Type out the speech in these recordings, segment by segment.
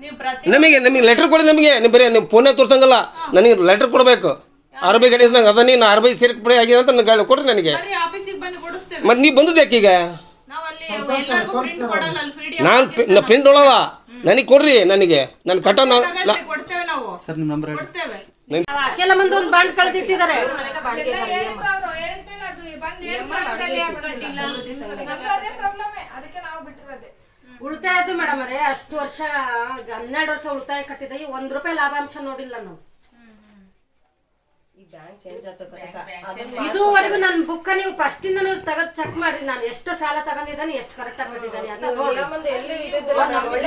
ನೀವು ಪ್ರತಿ ನಮಗೆ ನಿಮಗೆ ಲೆಟರ್ ಕೊಡಿ ನಮಗೆ. ನೀವು ಬರೀ ನಿಮ್ಮ ಫೋನೇ ತೋರ್ಸಂಗಲ್ಲ. ನನಗೆ ಲೆಟರ್ ಕೊಡಬೇಕು. ಆರ್ ಬಿ ನಂಗೆ ಅದ ನೀನು ಆರ್ ಬಿ ಸೇರ್ಪಡೆ ಆಗಿದೆ ಅಂತ ನನಗೆ ಕೊಡ್ರಿ ನನಗೆ. ಮತ್ತೆ ನೀವು ಬಂದದ್ದು ಯಾಕೆ ಈಗ ನಾ ಅಲ್ಲಿ ಎಲ್ಲರಿಗೂ ಪ್ರಿಂಟ್ ಒಳಲ್ಲ ನಾನು ನನಗೆ ಕೊಡ್ರಿ ನನಗೆ. ನನ್ನ ಕಟ್ಟ ನಾ- ನಾವು. ಸರ್ ನಿಮ್ಮ ನಂಬರ್ ಕೊಡ್ತೇವೆ. ಕೆಲ ಮಂದಿ ಒಂದು ಬಾಂಡ್ ಕಳೆದಿಟ್ಟಿದ್ದಾರೆ. ಉಳಿತಾಯದ್ದು ಮೇಡಮ್ ಮೇಡಮರೇ ಅಷ್ಟು ವರ್ಷ ಹನ್ನೆರಡು ವರ್ಷ ಉಳಿತಾಯ ಕಟ್ಟಿದ ಒಂದ್ ರೂಪಾಯಿ ಲಾಭಾಂಶ ನೋಡಿಲ್ಲ ನಾವು. ಇದುವರೆಗೂ ನನ್ನ ಬುಕ್ಕ ನೀವು ಫಸ್ಟ್ ಇಂದ ತಗದ್ ಚೆಕ್ ಮಾಡ್ರಿ. ನಾನು ಎಷ್ಟು ಸಾಲ ತಗೊಂಡಿದ್ದಾನೆ ಎಷ್ಟು ಕರೆಕ್ಟ್ ಆಗಿ ಕಟ್ಟಿದ್ದಾನೆ ಅಂತ ನೋಡಿ.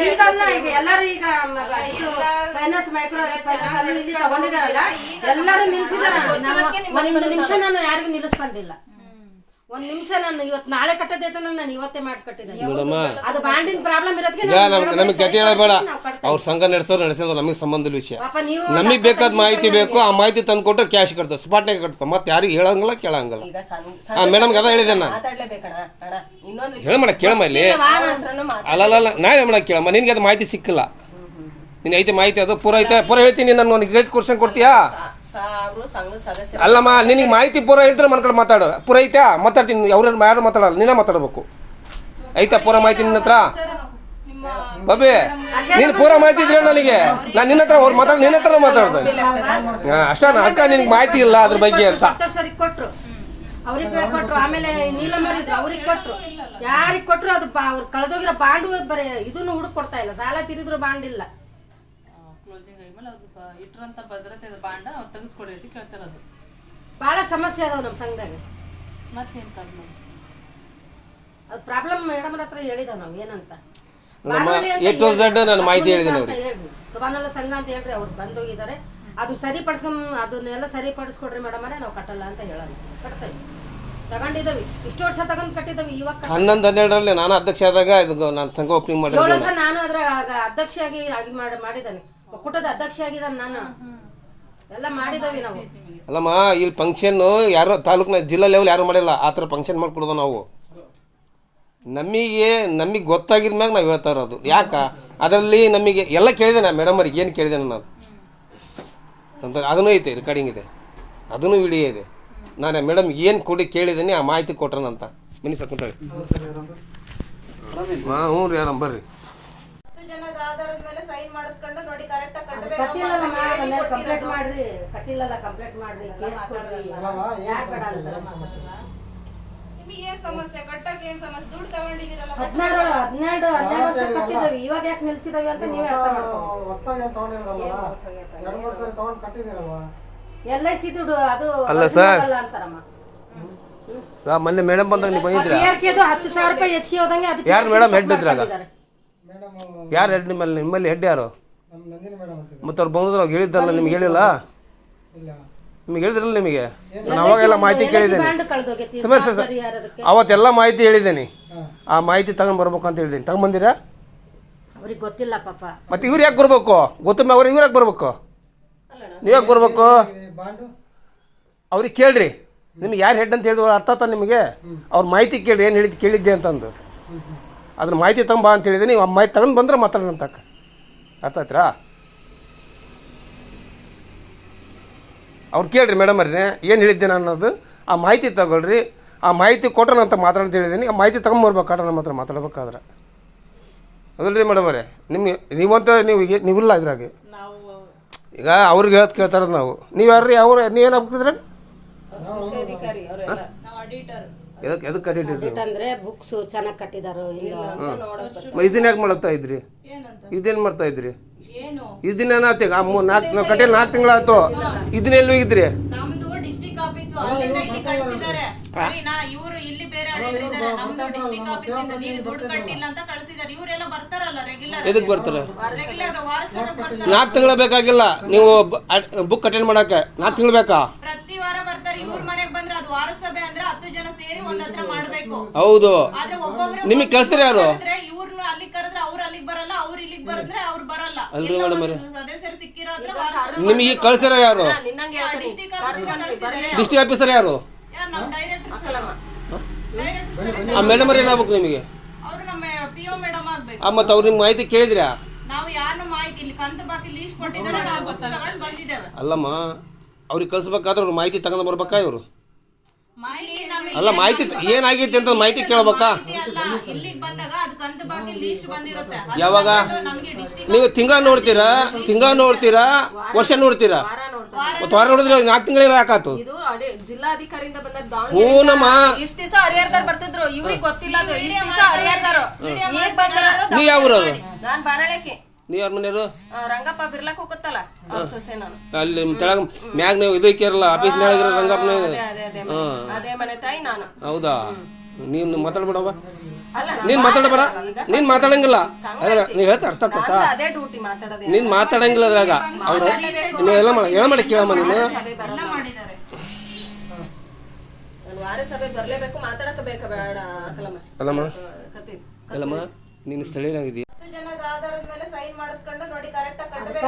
ಈಗಲ್ಲ ಈಗ ಎಲ್ಲರೂ ಈಗ ಫೈನಾನ್ಸ್ ಮೈಕ್ರೋ ತಗೊಂಡಿದಾರಲ್ಲ ಎಲ್ಲರೂ ನಿಲ್ಸಿದಾರೆ ನಾನು ನಿಮಿಷ ನಾನು ಯಾರಿಗೂ ನಿಲ್ಲಿಸ್ಕೊಂಡಿಲ್ಲ. ಒಂದ್ ನಿಮಿಷ ನಾನು ಇವತ್ತು ನಾಳೆ ಕಟ್ಟದೈತೆ ನಾನು ಇವತ್ತೇ ಮಾಡಿ ಕಟ್ಟಿದ್ದೇನೆ. ನೋಡಮ್ಮ. ಅದು ಬಾಂಡಿನ ಪ್ರಾಬ್ಲಮ್ ಇರೋದಕ್ಕೆ ಈಗ ನಮ್ಗೆ ನಮಗೆ ಕತೆ ಹೇಳಬೇಡ ಅವ್ರ ಸಂಘ ನಡೆಸೋರು ನಡೆಸೋದು ನಮಗೆ ಸಂಬಂಧದ ವಿಷಯ. ಪಾಪ ನೀವು ನಮಗೆ ಬೇಕಾದ ಮಾಹಿತಿ ಬೇಕು ಆ ಮಾಹಿತಿ ತಂದು ಕೊಟ್ಟರೆ ಕ್ಯಾಶ್ ಕಟ್ತಾರೆ ಸ್ಪಾಟ್ನಾಗ ಕಟ್ತಾರೆ ಮತ್ತೆ ಯಾರಿಗೆ ಹೇಳಂಗಿಲ್ಲ ಕೇಳಂಗಿಲ್ಲ. ಈಗ ಸಂ- ಆ ಮೇಡಮ್ಗೆ ಅದ ಹೇಳಿದೆ ನಾನು. ಹೇಳ ಅಣ್ಣ. ಇನ್ನೊಂದು ಹೇಳಮ್ಮ ಕೇಳಮ್ಮ ಇಲ್ಲಿ. ಅಲ್ಲಲ್ಲ ನಾ ಹೇಳ ಕೇಳಮ್ಮ ನಿನಗೆ ಅದು ಮಾಹಿತಿ ಸಿಕ್ಕಿಲ್ಲ. ನಿನ್ ಐತೆ ಮಾಹಿತಿ ಅದು ಪೂರ ಐತೆ ಪೂರ ಹೇಳ್ತೀನಿ ನಾನು ನನಗೆ ಹೇಳ್ತಿ ಕ್ವಶನ್ ಕೊಡ್ತೀಯಾ? ಅಲ್ಲಮ್ಮ ನಿನಗೆ ಮಾಹಿತಿ ಪೂರ ಇದ್ರೆ ಮನ್ಕೊಂಡು ಕಡೆ ಮಾತಾಡು. ಪೂರ ಐತಾ ಮಾತಾಡ್ತೀನಿ ಅವ್ರ ಯಾರು ಮಾತಾಡಲ್ಲ ನೀನೇ ಮಾತಾಡ್ಬೇಕು. ಐತಾ ಪೂರ ಮಾಹಿತಿ ನಿನ್ನ ಹತ್ರ? ಬಬ್ಬಿ ನೀನು ಪೂರ ಮಾಹಿತಿ ಇದ್ರೆ ನನಗೆ. ನಾನು ನಿನ್ನ ಹತ್ರ ಅವ್ರು ಮಾತಾಡ ನಿನ್ನ ಹತ್ರ ಮಾತಾಡ್ದೆ ಹಾಂ ಅಷ್ಟ ಅದಕ್ಕೆ ನಿನಗೆ ಮಾಹಿತಿ ಇಲ್ಲ ಅದ್ರ ಬಗ್ಗೆ ಅಂತ. ಅವ್ರಿಗೆ ಕೊಟ್ರು. ಆಮೇಲೆ ನೀಲಮರಿ ಇದ್ರು ಅವ್ರಿಗೆ ಕೊಟ್ರು. ಯಾರಿಗೆ ಕೊಟ್ರು ಅದು ಅವ್ರು ಕಳೆದೋಗಿರೋ ಬಾಂಡು ಬರೀ ಇದನ್ನು ಹುಡುಕ್ ಕೊಡ್ತಾ ಇಲ್ಲ. ಸಾಲ ತಿರಿದ್ರು ಬಾಂಡ್ ಇಲ್ಲ. ಕ್ಲೋಸಿಂಗ್ ಆಗಿದ್ಮೇಲೆ ಅದು ಇಟ್ಟಿರೋಂಥ ಇಟ್ರಂತ ಭದ್ರತೆ ಬಾಂಡ ಅವ್ರು ತೆಗೆಸ್ಕೊಡಿ ಅಂತ ಕೇಳ್ತಿರೋದು. ಭಾಳ ಸಮಸ್ಯೆ ಅದಾವ ನಮ್ಮ ಸಂಘದಾಗ. ಮತ್ತೇನು ಪ್ರಾಬ್ಲಮ್ ಅದು ಪ್ರಾಬ್ಲಮ್ ಮೇಡಮ್ ಹತ್ರ ಹೇಳಿದ ನಾವು ಏನಂತ? ನಮ್ಮ ಅಂತ A ಹೇಳ್ರಿ. ನಾನು ಮಾಹಿತಿ ಹೇಳಿದ್ದೀನಿ. ಸುಬಾನಲ್ಲ ಸಂಘ ಅಂತ ಹೇಳ್ರಿ ಅವ್ರು ಬಂದೋಗಿದ್ದಾರೆ ಅದು ಸರಿಪಡಿಸ್ಕೊಂಡ್ ಅದನ್ನೆಲ್ಲ ಸರಿಪಡಿಸ್ಕೊಡ್ರಿ ಮೇಡಮ್ ನಾವು ಕಟ್ಟಲ್ಲ ಅಂತ ಹೇಳೋದು. ಕಟ್ತೇವೆ ತಗೊಂಡಿದ್ದೀವಿ ಇಷ್ಟು ವರ್ಷ ತಗೊಂಡ್ ಕಟ್ಟಿದ್ದೀವಿ ಇವಾಗ ಕಟ್ಟ- ಹನ್ನೊಂದು ಹನ್ನೆರಡರಲ್ಲಿ ನಾನು ಅಧ್ಯಕ್ಷ ಆದಾಗ ಇದು ನಾನು ಸಂಘ ಓಪನಿಂಗ್ ಏಳು ಮಾಡಿದ್ದೆ ವರ್ಷ ನಾನು ಅದ್ರ ಅಧ್ಯಕ್ಷಿಯಾಗಿ ಆಗಿ ಮಾಡಿ ಮಾಡಿದ್ದಾನೆ. ಒಕ್ಕೂಟದ ಅಧ್ಯಕ್ಷ ಆಗಿದ್ದಾನೆ ನಾನು. ಎಲ್ಲ ಮಾಡಿದವಿ ನಾವು. ಅಲ್ಲಮ್ಮ ಇಲ್ಲಿ ಫಂಕ್ಷನ್ ಯಾರು ತಾಲೂಕಿನ ಜಿಲ್ಲಾ ಲೆವೆಲ್ ಯಾರು ಮಾಡಿಲ್ಲ. ಆ ಥರ ಫಂಕ್ಷನ್ ಮಾಡ್ಕೊಡೋದು ನಾವು. ನಮಗೆ ನಮಗೆ ಗೊತ್ತಾಗಿದ ಮ್ಯಾಗ ನಾವು ಹೇಳ್ತಾ ಇರೋದು. ಯಾಕ? ಅದರಲ್ಲಿ ನಮಗೆ ಎಲ್ಲ ಕೇಳಿದೆ ನಾ ಮೇಡಮ್ ಅವ್ರಿಗೆ. ಏನು ಕೇಳಿದೆ ನಾನು? ಅಂತ ಅದನ್ನೂ ಐತೆ ರೆಕಾರ್ಡಿಂಗ್ ಇದೆ. ಅದನ್ನು ವಿಡಿಯೋ ಇದೆ. ನಾನು ಮೇಡಮ್ ಏನು ಕೊಡಿ ಕೇಳಿದ್ದೀನಿ ಆ ಮಾಹಿತಿ ಕೊಟ್ರನಂತ. ಮನಿ ಸರ್ ಹಾಂ ಹ್ಞೂ ರೀ ಯಾರಮ್ಮ ಬರ್ರಿ ಜನದ ಆಧಾರದ ಮೇಲೆ ಸೈನ್ ಮಾಡಿಸ್ಕೊಂಡು ನೋಡಿ ಕರೆಕ್ಟ್ ಆಗಿ ಕಂಪ್ಲೇಂಟ್ ಮಾಡ್ರಿ ಕಟ್ಟಿಲ್ಲಲ್ಲ ಕಂಪ್ಲೇಂಟ್ ಮಾಡ್ರಿ ಕೇಸ್ ಕೊಡ್ರಿ. ಯಾಕೆ ಬೇಡ ನಿಮಗೆ ಏನ್ ಸಮಸ್ಯೆ? ಕಟ್ಟಕ್ಕೆ ಏನ್ ಸಮಸ್ಯೆ? ದುಡ್ಡು ತಗೊಂಡಿದ್ದೀರಲ್ಲ ಹದಿನಾರು ಹದಿನೆರಡು ಹನ್ನೆರಡು ವರ್ಷ ಕಟ್ಟಿದ್ದೀವಿ. ಇವಾಗ ಯಾಕೆ ನಿಲ್ಸಿದವಿ ಅಂತ ನೀವೇ ಅರ್ಥ ಮಾಡ್ಕೊಳ್ಳಿ ಹೊಸ್ದಾಗಿ ಏನು ತಗೊಂಡಿರೋದಲ್ಲ ಎರಡು ಮೂರು ಸರಿ ತಗೊಂಡು ಕಟ್ಟಿದ್ದೀರಲ್ವಾ? ಎಲ್ ಐ ಸಿ ದುಡ್ಡು ಅದು ಅಲ್ಲ ಸರ್. ಅಂತಾರಮ್ಮ. ಮೊನ್ನೆ ಮೇಡಮ್ ಬಂದಾಗ ನೀವು ಬಂದಿದ್ರಾ? PRK ಅದು ಹತ್ತು ಸಾವಿರ ರೂಪಾಯಿ ಹೆಚ್ಚಿಗೆ ಹೋದಂಗೆ ಅದು ಯಾರು ಮೇಡಮ್ ಹೆಡ್ ಇದ್ರಾಗ? ಯಾರು ಹೆಡ್ ನಿಮ್ಮಲ್ಲಿ ನಿಮ್ಮಲ್ಲಿ ಹೆಡ್ ಯಾರು? ಮತ್ತು ಅವ್ರು ಬಂದ್ರೆ ಅವ್ರು ಹೇಳಿದ್ದಲ್ಲ ನಿಮ್ಗೆ ಹೇಳಿಲ್ಲ? ಇಲ್ಲ. ನಿಮ್ಗೆ ಹೇಳಿದ್ರಲ್ಲ ನಿಮಗೆ? ನಾನು ಅವಾಗೆಲ್ಲ ಮಾಹಿತಿ ಕೇಳಿದ್ದೀನಿ. ಸಮಯ ಸರ್? ಅವತ್ತೆಲ್ಲ ಮಾಹಿತಿ ಹೇಳಿದ್ದೀನಿ. ಆ ಮಾಹಿತಿ ತಗೊಂಡು ಬರ್ಬೇಕು ಅಂತ ಹೇಳಿದ್ದೀನಿ. ತಗೊಂಬಂದಿರಾ ಅವ್ರಿಗೆ ಗೊತ್ತಿಲ್ಲ ಪಾಪ. ಮತ್ತೆ ಇವ್ರು ಯಾಕೆ ಬರ್ಬೇಕು? ಗೊತ್ತಮ್ಮ ಅವ್ರು ಇವ್ರು ಯಾಕೆ ಬರ್ಬೇಕು? ನೀವು ಯಾಕೆ ಬರ್ಬೇಕು? ಬಾಂಡು? ಅವ್ರಿಗೆ ಕೇಳ್ರಿ. ನಿಮ್ಗೆ ಯಾರು ಹೆಡ್ ಅಂತ ಹೇಳಿದ್ರು ಅರ್ಥ ಆತ ನಿಮಗೆ? ಅವ್ರ ಮಾಹಿತಿ ಕೇಳಿ ಏನು ಹೇಳಿದ್ದು ಕೇಳಿದ್ದೆ ಅಂತಂದು. ಅದ್ರ ಮಾಹಿತಿ ತಗೊಂಬ ಅಂತ ಹೇಳಿದೆ ನೀವು ಆ ಮಾಹಿತಿ ತಗೊಂಡು ಬಂದ್ರೆ ಮಾತಾಡೋಣ ಅಂತ ಅರ್ಥ ಆಯ್ತಾ ಅವ್ರು ಕೇಳ್ರಿ ಮೇಡಮ್ ಅವ್ರೇ ಏನು ಹೇಳಿದ್ದೆ ನಾನು ಅನ್ನೋದು ಆ ಮಾಹಿತಿ ತಗೊಳ್ರಿ ಆ ಮಾಹಿತಿ ಕೊಟ್ಟರೆ ಅಂತ ಮಾತಾಡೋದು ಹೇಳಿದ್ದೀನಿ ಆ ಮಾಹಿತಿ ತಗೊಂಬರ್ಬೇಕಾದ್ರೆ ನಮ್ಮ ಹತ್ರ ಮಾತಾಡ್ಬೇಕಾದ್ರೆ. ಅದಲ್ರಿ ಮೇಡಮ್ ಅವರೇ? ನಿಮಗೆ ನೀವಂತ ನೀವು ಈಗ ನೀವಿಲ್ಲ ಇದ್ರಾಗೆ. ಈಗ ಅವ್ರಿಗೆ ಹೇಳೋದು ಕೇಳ್ತಾರ ನಾವು. ನೀವು ಯಾರ್ರಿ ಅವ್ರು ನೀವೇನು ಹಾಕ್ತಿದ್ರೆ ನಾವು ಆಡಿಟರ್ ಎದಕ್ಕೆ ಎದಕ್ಕೆ ಕರೀಟಿರಿ ಅಂದ್ರೆ ಬುಕ್ಸ್ ಚೆನ್ನಾಗಿ ಕಟ್ಟಿದಾರೋ ಇಲ್ಲ ಇದನ್ನ ಯಾಕೆ ಮಾಡ್ತಾ ಇದ್ರಿ? ಏನಂತ? ಇದೇನು ಮಾಡ್ತಾ ಇದ್ರಿ? ಏನು? ಇದನ್ನ ಏನಾಯ್ತು ಈಗ ಮೂರು ನಾಲ್ಕು ಕಟ್ಟಿಲ್ಲ ನಾಲ್ಕು ತಿಂಗಳಾಯ್ತು ಇದನ್ನ ಎಲ್ಲಿ ಹೋಗಿದ್ರಿ? ನಮ್ದು ಡಿಸ್ಟಿಕ್ ಆಫೀಸು ಅಲ್ಲಿಂದ ಇಲ್ಲಿ ಕಳ್ಸಿದ್ದಾರೆ. ಸರಿನಾ? ಇವರು ಇಲ್ಲಿ ಬೇರೆ ಆಡಿಟರ್ ಇದ್ದಾರೆ ನಮ್ದು ಡಿಸ್ಟಿಕ್ ಆಫೀಸ್ ಇಂದ ನೀವು ದುಡ್ಡು ಕಟ್ಟಿಲ್ಲ ಅಂತ ಕಳ್ಸಿದ್ದಾರೆ. ಇವರೆಲ್ಲ ಬರ್ತಾರಲ್ಲ ರೆಗ್ಯುಲರ್ ಎದಕ್ಕೆ ಬರ್ತಾರೆ? ರೆಗ್ಯುಲರ್ ವಾರಸಕ್ಕೆ ಬರ್ತಾರೆ? ನಾಲ್ಕು ತಿಂಗಳ ಬೇಕಾಗಿಲ್ಲ. ನೀವು ಬುಕ್ ಅಟೆಂಡ್ ಮಾಡಕ್ಕೆ. ನಾಲ್ಕು ತಿಂಗಳು ಬೇಕಾ? ಪ್ರತಿ ವಾರ ಬರ್ತಾರೆ. ಇವ್ರ ಮನೆಗ್ ಬಂದ್ರೆ ಅದು ವಾರಸಭೆ ಅಂದ್ರೆ ಹತ್ತು ಜನ ಸೇರಿ ಒಂದ್ ಹತ್ರ ಮಾಡ್ಬೇಕು. ಹೌದು. ಆದ್ರೆ ಒಬ್ಬೊಬ್ರು ನಿಮಗೆ ಕಳಿಸ್ತೀರಿ ಯಾರು? ಇವ್ರನ್ನ ಅಲ್ಲಿ ಕರೆದ್ರೆ ಅವ್ರು ಅಲ್ಲಿಗೆ ಬರಲ್ಲ ಅವ್ರು ಇಲ್ಲಿಗೆ ಬರದ್ರೆ ಅವ್ರು ಬರಲ್ಲ. ಅಲ್ರಿ ಎಲ್ಲೋ ಮೇಡಮ್ ಒಂದು ಸದಸ್ಯರು ಸಿಕ್ಕಿರೋ ಹತ್ರ ವಾರಸಭೆ ನಿಮಗೆ ಕಳ್ಸಿರೋ ಯಾರು? ನಿನ್ನಂಗೆ ಡಿಸ್ಟಿಕ್ ಕಳ್ಸಿದ್ದಾರೆ ಡಿಸ್ಟ್ರಿಕ್ಟ್ ಆಫೀಸರ್ ಯಾರು? ಯಾರು ನಮ್ಮ ಸರ್ ಆ ಮೇಡಮ್ ಅವ್ರು ಏನಾಗ್ಬೇಕು ನಿಮಗೆ? ಅವರು ನಮ್ಮ ಪಿ ಒ ಮೇಡಮ್ ಆಗ್ಬೇಕು. ಆ ಮತ್ತು ಅವ್ರು ನಿಮ್ಮ ಮಾಹಿತಿ ಕೇಳಿದ್ರಾ? ನಾವು ಯಾರನ್ನು ಮಾಹಿತಿ ಇಲ್ಲಿ ಕಂತು ಬಾಕಿ ಲೀಸ್ಟ್ ಕೊಟ್ಟಿದ್ದಾರೆ ನಾವು ಬುಕ್ಸ್ ತಗೊಂಡು ಬಂದಿದ್ದೇವೆ. ಅಲ್ಲಮ್ಮ ಅವ್ರಿಗೆ ಕಳ್ಸ್ಬೇಕಾದ್ರೆ ಅವ್ರ ಮಾಹಿತಿ ತಗೊಂಡು ಬರ್ಬೇಕಾ ಇವರು? ಅಲ್ಲ ಮಾಹಿತಿ ಏನಾಗೈತೆ ಅಂತ ಮಾಹಿತಿ ಕೇಳ್ಬೇಕಾ? ಅಲ್ಲ ಇಲ್ಲಿಗೆ ಬಂದಾಗ ಅದು ಕಂತು ಬಾಕಿ ಲೀಸ್ಟ್ ಬಂದಿರುತ್ತೆ. ಯಾವಾಗ? ನೀವು ತಿಂಗಳ ನೋಡ್ತೀರಾ? ತಿಂಗಳ ನೋಡ್ತೀರಾ? ವರ್ಷ ನೋಡ್ತೀರಾ? ವಾರ ನೋಡ್ತಾರೆ? ವಾರ ನೋಡಿದ್ರೆ ನಾಲ್ಕು ತಿಂಗಳಿಗೆ ಯಾಕಾತು? ಇದು ಜಿಲ್ಲಾಧಿಕಾರಿಯಿಂದ ಬಂದ ಹೂನಮ್ಮ. ಇಷ್ಟ ದಿವಸ ಹರಿಹರದಾರ್ ಬರ್ತಿದ್ರು. ಇವ್ರಿಗೆ ಗೊತ್ತಿಲ್ಲ ಅದು. ಇಷ್ಟ ದಿವಸ ಹರಿಹರದಾರು ನೀ ಯಾವ ಊರವ್ರು? ನಾನ್ ಬಾರಾಳಕ್ಕೆ. ನೀವು ಯಾರ ಮನೆಯವರು? ರಂಗಪ್ಪ ಬಿರ್ಲಾಕ್ ಹೋಗುತ್ತಲ್ಲ ಅವ್ರ ಸೊಸೆ ನಾನು. ಅಲ್ಲಿ ತೆಳಗ ಮ್ಯಾಗ ನೀವು ಇದಕ್ಕಿರಲ್ಲ ಆಫೀಸ್ ನ್ಯಾಗಿರೋ ರಂಗಪ್ಪನ ಅದೇ ಅದೇ ಅದೇ ಮನೆ. ಅದೇ ಮನೆ ತಾಯಿ ನಾನು. ಹೌದಾ? ನೀನು ಮಾತಾಡ್ಬೇಡವ ಅಲ್ಲ ನೀನು ಮಾತಾಡಬೇಡ. ನೀನು ಮಾತಾಡಂಗಿಲ್ಲ. ನೀವು ಹೇಳ್ತಾ ಅರ್ಥ ಆಗ್ತತಾ? ನಂದು ಅದೇ ಡ್ಯೂಟಿ ಮಾತಾಡೋದೇ. ನೀನು ಮಾತಾಡಂಗಿಲ್ಲ ಅದ್ರಾಗ. ಅವ್ರು ನೀವು ಎಲ್ಲ ಮಾಡಿ ಎಲ್ಲ ಮಾಡಿ ಕೇಳಮ್ಮ ನೀನು ನಾನು. ವಾರ ಸಭೆ ಬರ್ಲೇಬೇಕು ಮಾತಾಡಕ ಬೇಕ ಬೇಡ ಅಕಲಮ್ಮ ಅಲ್ಲಮ್ಮ. ಕತ್ತಿ ಅಲ್ಲಮ್ಮ ನೀನು ಜನದ ಆಧಾರದ ಮೇಲೆ ಸೈನ್ ಮಾಡಿಸ್ಕೊಂಡು ನೋಡಿ ಕರೆಕ್ಟ್ ಆಗಿ ಕಟ್ಟಬೇಕು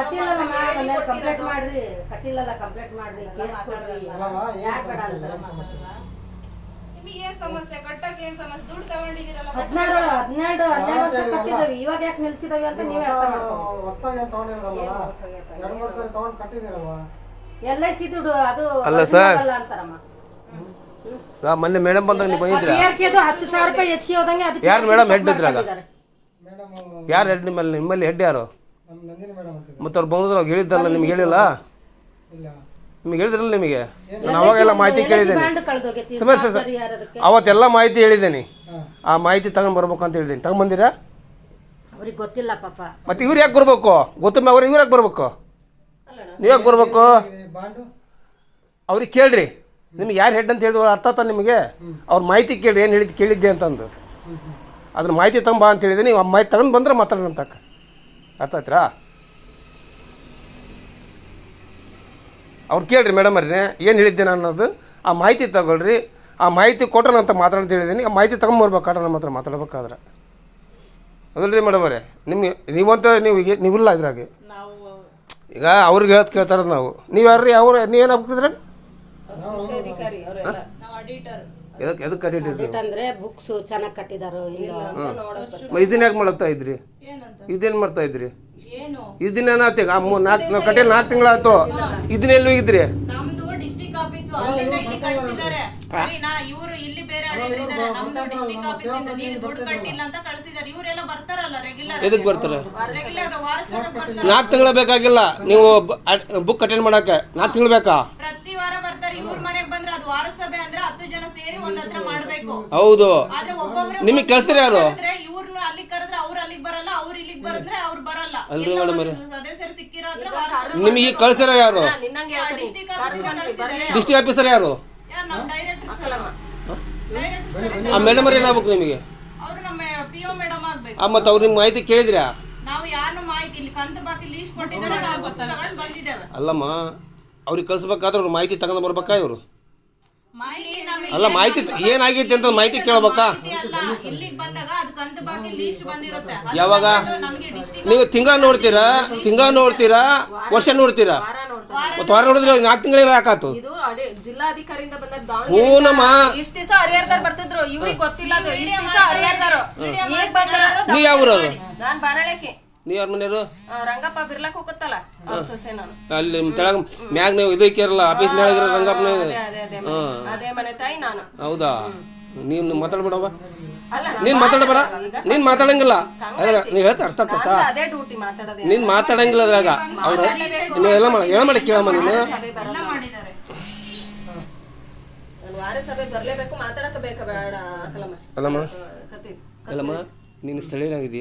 ಕಂಪ್ಲೇಂಟ್ ಮಾಡ್ರಿ. ಕಟ್ಟಿಲ್ಲಲ್ಲ ಕಂಪ್ಲೇಂಟ್ ಮಾಡ್ರಿ. ಕೇಸ್ ಕೊಡ್ರಿ. ಯಾಕೆ ಬೇಡ ಸಮಸ್ಯೆ? ನಿಮಗೆ ಏನ್ ಕಟ್ಟಕ್ಕೆ ಏನ್ ಸಮಸ್ಯೆ? ದುಡ್ಡು ತಗೊಂಡಿದ್ದೀರಲ್ಲ ಹದಿನಾರು ಹದಿನೆರಡು ವರ್ಷ ಕಟ್ಟಿದವಿ ಇವಾಗ ಯಾಕೆ ನಿಲ್ಸಿದವಿ ಅಂತ ನೀವೇ ಅರ್ಥ ಮಾಡ್ಕೊ ಹೊಸ್ದಾಗಿ ಏನ್ ತಗೊಂಡಿರಲ್ಲ ಎರಡು ಮೂರು ಸರಿ ತಗೊಂಡ್ ಕಟ್ಟಿದಿರಲ್ವಾ ಎಲ್ ಐ ಸಿ ದುಡ್ಡು ಅದು ಅಲ್ಲ ಸರ್. ಅಲ್ಲ ಅಂತಾರಮ್ಮ. ಆ, ಮೊನ್ನೆ ಮೇಡಮ್ ಬಂದಾಗ ನೀವು ಹತ್ತು ಸಾವಿರ ರೂಪಾಯಿ ಹೆಚ್ಚಿಗೆ ಹೋದಂಗೆ ಯಾರು ಮೇಡಮ್ ಹೆಡ್ ಇದ್ರಾಗ? ಮೇಡಮ್ ಯಾರು ಹೆಡ್ ನಿಮ್ಮಲ್ಲಿ? ನಿಮ್ಮಲ್ಲಿ ಹೆಡ್ ಯಾರು? ಮತ್ತು ಅವ್ರು ಬಂದ್ರೆ ಅವ್ರು ಹೇಳಿದ್ದಲ್ಲ ನಿಮ್ಗೆ ಹೇಳಿಲ್ಲ? ಇಲ್ಲ. ನಿಮ್ಗೆ ಹೇಳಿದ್ರಲ್ಲ ನಿಮಗೆ? ನಾನು ಅವಾಗೆಲ್ಲ ಮಾಹಿತಿ ಕೇಳಿದ್ದೀನಿ. ಸಮಸ್ಯೆ ಸರ್ ಅವತ್ತೆಲ್ಲ ಮಾಹಿತಿ ಹೇಳಿದ್ದೀನಿ. ಆ ಮಾಹಿತಿ ತಗೊಂಡು ಬರ್ಬೇಕು ಅಂತ ಹೇಳಿದ್ದೀನಿ. ತಗೊಂಬಂದಿರಾ ಅವ್ರಿಗೆ ಗೊತ್ತಿಲ್ಲ ಪಾಪ. ಮತ್ತೆ ಇವ್ರು ಯಾಕೆ ಬರ್ಬೇಕು? ಗೊತ್ತಮ್ಮ ಅವ್ರು ಇವ್ರು ಯಾಕೆ ಬರ್ಬೇಕು? ನೀವು ಯಾಕೆ ಬರ್ಬೇಕು? ಬಾಂಡು. ಅವ್ರಿಗೆ ಕೇಳ್ರಿ. ನಿಮ್ಗೆ ಯಾರು ಹೆಡ್ ಅಂತ ಹೇಳಿದ್ರು ಅರ್ಥ ಆತ ನಿಮಗೆ? ಅವ್ರ ಮಾಹಿತಿ ಕೇಳಿ ಏನು ಹೇಳಿದ್ದು ಕೇಳಿದ್ದೆ ಅಂತಂದು. ಅದ್ರ ಮಾಹಿತಿ ತಗೊಂಬಾ ಅಂತ ಹೇಳಿದ್ದೀನಿ ನೀವು ಆ ಮಾಹಿತಿ ತಗೊಂಡು ಬಂದ್ರೆ ಮಾತಾಡೋಣ ಅಂತ ಅರ್ಥ ಆಯ್ತಾ ಅವ್ರು ಕೇಳ್ರಿ ಮೇಡಮ್ ಅವ್ರನ್ನೇ ಏನು ಹೇಳಿದ್ದೆ ನಾನು ಅನ್ನೋದು, ಆ ಮಾಹಿತಿ ತಗೊಳ್ರಿ, ಆ ಮಾಹಿತಿ ಕೊಟ್ರೆ ಅಂತ ಮಾತಾಡೋದು ಹೇಳಿದ್ದೀನಿ ಆ ಮಾಹಿತಿ ತಗೊಂಬರ್ಬೇಕಾದ್ರೆ ನಮ್ಮ ಹತ್ರ ಮಾತಾಡ್ಬೇಕಾದ್ರೆ. ಅದಲ್ರಿ ಮೇಡಮ್ ಅವರೇ? ನಿಮಗೆ, ನೀವಂತ ನೀವು ನೀವಿಲ್ಲ ಇದ್ರಾಗೆ. ಈಗ ಅವ್ರಿಗೆ ಹೇಳೋದು ಕೇಳ್ತಾರ ನಾವು. ನೀವು ಯಾರು ಅವ್ರು ನೀವೇನು ನಾವು ಎದಕ್ಕೆ ಎದಕ್ಕೆ ಕರೀಟಿದ್ರಿ ಅಂದ್ರೆ ಬುಕ್ಸ್ ಚೆನ್ನಾಗಿ ಕಟ್ಟಿದಾರೋ ಇಲ್ಲ. ಇದನ್ನ ಯಾಕೆ ಮಾಡ್ತಾ ಇದ್ರಿ? ಏನಂತ? ಇದೇನು ಮಾಡ್ತಾ ಇದ್ರಿ? ಏನು? ಇದನ್ನ ಏನಾಗ್ತೀಗ ಆ ಮೂರು ನಾಲ್ಕು ನಾವು ಕಟ್ಟೆ ನಾಲ್ಕು ತಿಂಗಳಾಯ್ತು ಇದನ್ನ ಎಲ್ಲಿ ಹೋಗಿದ್ರಿ? ನಮ್ದು ಡಿಸ್ಟ್ರಿಕ್ಟ್ ಆಫೀಸ್ ಅಲ್ಲಿಂದ ಇಲ್ಲಿ ಕಳ್ಸಿದ್ದಾರೆ. ಸರಿನಾ? ಇವರು ಇಲ್ಲಿ ಬೇರೆ ಆಡಿಟರ್ ಇದ್ದಾರೆ ನಮ್ದು ಡಿಸ್ಟ್ರಿಕ್ಟ್ ಆಫೀಸ್ ಇಂದ ನೀವು ದುಡ್ಡು ಕಟ್ಟಿಲ್ಲ ಅಂತ ಕಳ್ಸಿದ್ದಾರೆ. ಇವರೆಲ್ಲ ಬರ್ತಾರಲ್ಲ ರೆಗ್ಯುಲರ್ ಎದಕ್ಕೆ ಬರ್ತಾರೆ? ರೆಗ್ಯುಲರ್ ವಾರಸನಕ್ಕೆ ಬರ್ತಾರೆ ನಾಲ್ಕು ತಿಂಗಳ ಬೇಕಾಗಿಲ್ಲ. ನೀವು ಬುಕ್ ಅಟೆಂಡ್ ಮಾಡಕ್ಕೆ. ನಾಲ್ಕು ತಿಂಗಳು ಬೇಕಾ ಪ್ರತಿ ವಾರ ಬರ್ತಾರೆ ಇವ್ರ ಮನೆಗ್ ಬಂದ್ರೆ ಅದು ವಾರಸಭೆ ಅಂದ್ರೆ ಹತ್ತು ಮಾಡ್ಬೇಕು. ಹೌದು. ಆದ್ರೆ ಒಬ್ಬೊಬ್ರು ನಿಮಗೆ ಕಳ್ಸ್ತಾರೆ ಯಾರು? ಇವ್ರನ್ನ ಅಲ್ಲಿಗೆ ಕರೆದ್ರೆ ಅವ್ರು ಅಲ್ಲಿಗೆ ಬರಲ್ಲ ಅವ್ರು ಇಲ್ಲಿಗೆ ಬರದ್ರೆ ಅವ್ರು ಬರಲ್ಲ. ಅಲ್ರಿ ಎಲ್ಲ madam ಒಂದು ಸದಸ್ಯರು ಸಿಕ್ಕಿರೋ ನಿಮಗೆ ಕಳ್ಸಿರೋ ಯಾರು? ನಿನ್ನಂಗೆ ಹೇಳ್ತೀನಿ ಡಿಸ್ಟ್ರಿಕ್ಟ್ ಆಫೀಸ್ ಕಳ್ಸಿದ್ದಾರೆ. ಡಿಸ್ಟ್ರಿಕ್ಟ್ ಆಫೀಸರ್ ಯಾರು? ಯಾರು ನಮ್ಮ ಡೈರೆಕ್ಟರ್ ಸರ್? ಡೈರೆಕ್ಟರ್ ಸರ್ ಆ ಮೇಡಮ್ ಅವ್ರು ಏನಾಗ್ಬೇಕು ನಿಮಗೆ? ಅವ್ರು ನಮ್ಮ ಪಿ ಒ ಮೇಡಮ್ ಆಗ್ಬೇಕು. ಆ ಮತ್ತೆ ಅವ್ರು ನಿಮ್ಮ ಮಾಹಿತಿ ಕೇಳಿದ್ರಾ? ನಾವು ಯಾರನ್ನು ಮಾಹಿತಿ ಇಲ್ಲಿ ಕಂತು ಬಾಕಿ ಲೀಸ್ಟ್ ಕೊಟ್ಟಿದ್ದಾರೆ ನಾವು ಬುಕ್ಸ್ ತಗೊಂಡು ಬಂದಿದ್ದೇವೆ. ಅಲ್ಲಮ್ಮ ಅವ್ರಿಗೆ ಕಳ್ಸ್ಬೇಕಾದ್ರೆ ಅವ್ರ ಮಾಹಿತಿ ತಗೊಂಡು ಬರ್ಬೇಕಾ ಇವರು? ನಮಗೆ ಅಲ್ಲ ಮಾಹಿತಿ ಏನಾಗೈತಿ ಅಂತ ಮಾಹಿತಿ ಕೇಳ್ಬೇಕಾ? ಅಲ್ಲ ಇಲ್ಲಿಗೆ ಬಂದಾಗ ಅದು ಕಂತು ಬಾಕಿ ಲೀಸ್ಟ್ ಬಂದಿರುತ್ತೆ. ಯಾವಾಗ? ನೀವು ತಿಂಗಳ ನೋಡ್ತೀರಾ? ತಿಂಗಳ ನೋಡ್ತೀರಾ? ವರ್ಷ ನೋಡ್ತೀರಾ? ವಾರ ನೋಡ್ತಾರೆ ವಾರ ನೋಡಿದ್ರೆ ನಾಲ್ಕು ತಿಂಗಳಿಗೆ ಯಾಕಾತು? ಇದು ಜಿಲ್ಲಾಧಿಕಾರಿಯಿಂದ ಬಂದ ಹೂನಮ್ಮ. ಇಷ್ಟ ದಿವಸ ಹರಿಹರದಾರ್ ಬರ್ತಿದ್ರು. ಇವ್ರಿಗೆ ಗೊತ್ತಿಲ್ಲ ಅದು. ಇಷ್ಟ ದಿವಸ ಹರಿಹರದಾರು ಈಗ ಬಂದಾರ ನೀ ಯಾವ ಊರವ್ರು? ನಾನ್ ಬಾರಾಳಕ್ಕೆ. ನೀವು ಯಾರ ಮನೆಯವರು? ಆ, ರಂಗಪ್ಪ ಬಿರ್ಲಾಕ್ ಹೋಗುತ್ತಲ್ಲ? ಅವ್ರ ಸೊಸೆ ನಾನು. ಅಲ್ಲಿ ತೆಳಗ ಮ್ಯಾಗ ನೀವು ಇದಕ್ಕಿರಲ್ಲ ಆಫೀಸ್ ನ್ಯಾಗಿರೋ ರಂಗಪ್ಪನ ಅದೇ ಅದೇ ಅದೇ ಮನೆ. ಅದೇ ಮನೆ ತಾಯಿ ನಾನು. ಹೌದಾ? ನೀನು ಮಾತಾಡ್ಬೇಡವ ಅಲ್ಲ ನೀನು ಮಾತಾಡಬೇಡ. ನೀನ್ ಮಾತಾಡಂಗಿಲ್ಲ. ನೀ ಹೇಳ್ತ ಅರ್ಥ ಆಗ್ತತಾ? ನಂದು ಅದೇ ಡ್ಯೂಟಿ ಮಾತಾಡೋದೇ ನೀನು ಮಾತಾಡಂಗಿಲ್ಲ ಅದ್ರಾಗ. ಅವ್ರು ಎಲ್ಲ ಮಾಡಿ ಎಲ್ಲ ಮಾಡಿ ಕೇಳಮ್ಮ ನೀನು ಮಾಡಿದ್ದಾರೆ. ನಾನು ವಾರ ಸಭೆ ಬರ್ಲೇಬೇಕು. ಮಾತಾಡಕ ಬೇಕ ಬೇಡ ಅಕಲಮ್ಮ ಅಲ್ಲಮ್ಮ. ಕತ್ತಿ ಅಲ್ಲಮ್ಮ ನೀನು ಸ್ಥಳೀಯರಾಗಿದ್ದೀಯ?